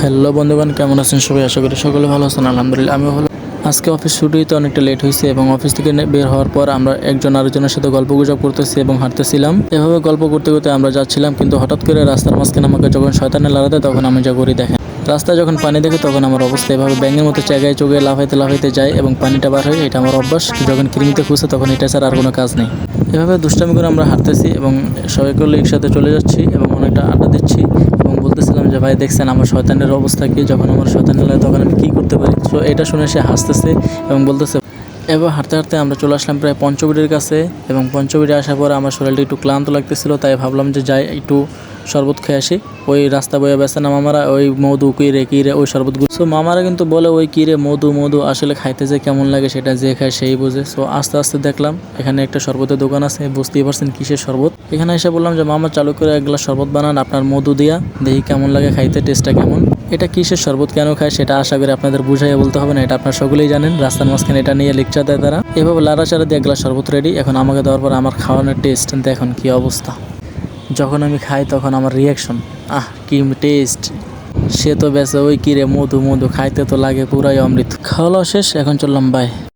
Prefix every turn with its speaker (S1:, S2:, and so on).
S1: Hello বন্ধুগণ, কেমন আছেন সবাই? আশা করি সকলে ভালো আছেন। আলহামদুলিল্লাহ, আমিও ভালো। আজকে অফিস ছুটিতে অনেকটা লেট হয়েছে এবং অফিস থেকে বের হওয়ার পর আমরা একজন আরেকজনের সাথে গল্প গুজব করতেছি এবং হাঁটতেছিলাম। এভাবে গল্প করতে করতে আমরা যাচ্ছিলাম, কিন্তু হঠাৎ করে রাস্তার মাঝখানে আমাকে যখন শয়তানে লড়াতে তখন আমি যা করি দেখেন। রাস্তায় যখন পানি দেখে, তখন আমার অবস্থা এভাবে ব্যাঙের মতো জায়গায় চোখে লাফাইতে লাফাইতে যায় এবং পানিটা বার হয়। এটা আমার অভ্যাস। যখন কৃমিতে খুঁজছে, তখন এটা ছাড়া আর কোনো কাজ নেই। এভাবে দুষ্টামি করে আমরা হাঁটতেছি এবং সবাই করলে একসাথে চলে যাচ্ছি এবং অনেকটা আড্ডা দিচ্ছি এবং বলতেছিলাম যে ভাই দেখছেন আমার শয়তানের অবস্থা কি? যখন আমার শয়তান লাগে তখন আমি কী করতে পারি? সো এটা শুনে সে হাসতেছে এবং বলতেছে এবার হাঁটতে হাঁটতে আমরা চলে আসলাম প্রায় পঞ্চবিড়ির কাছে এবং পঞ্চবিড়ি আসার পর আমার শরীরটা একটু ক্লান্ত লাগতেছিল, তাই ভাবলাম যে যাই, একটু শরবত খেয়ে আসি। ওই রাস্তা বয়ে বেছে না মামারা, ওই মধু কিরে কিরে ওই শরবত শরবতগুলো সো মামারা কিন্তু বলে, ওই কিরে মধু মধু আসলে খাইতে যে কেমন লাগে সেটা যে খায় সেই বোঝে। সো আস্তে আস্তে দেখলাম এখানে একটা শরবতের দোকান আছে, বুঝতেই পারছেন কিসের শরবত। এখানে এসে বললাম যে, মামা, চালু করে এক গ্লাস শরবত বানান, আপনার মধু দিয়া, দেখি কেমন লাগে, খাইতে টেস্টটা কেমন? এটা কিসের শরবত কেন খায় সেটা আশা করি আপনাদের বুঝাইয়া বলতে হবে না, এটা আপনারা সকলেই জানেন। রাস্তার মাঝখানে এটা নিয়ে লেকচার দেয় তারা। এভাবে লাড়াচাড়া দিয়ে গ্লাস শরবত রেডি এখন আমাকে দেওয়ার পর আমার খাওয়ানোর টেস্ট দেখুন কি অবস্থা। যখন আমি খাই তখন আমার রিয়াকশন আহ, কি টেস্ট সে তো বেসে ওই কিরে মধু মধু, খাইতে তো লাগে পুরাই অমৃত। খাওয়া শেষ, এখন চললাম বাই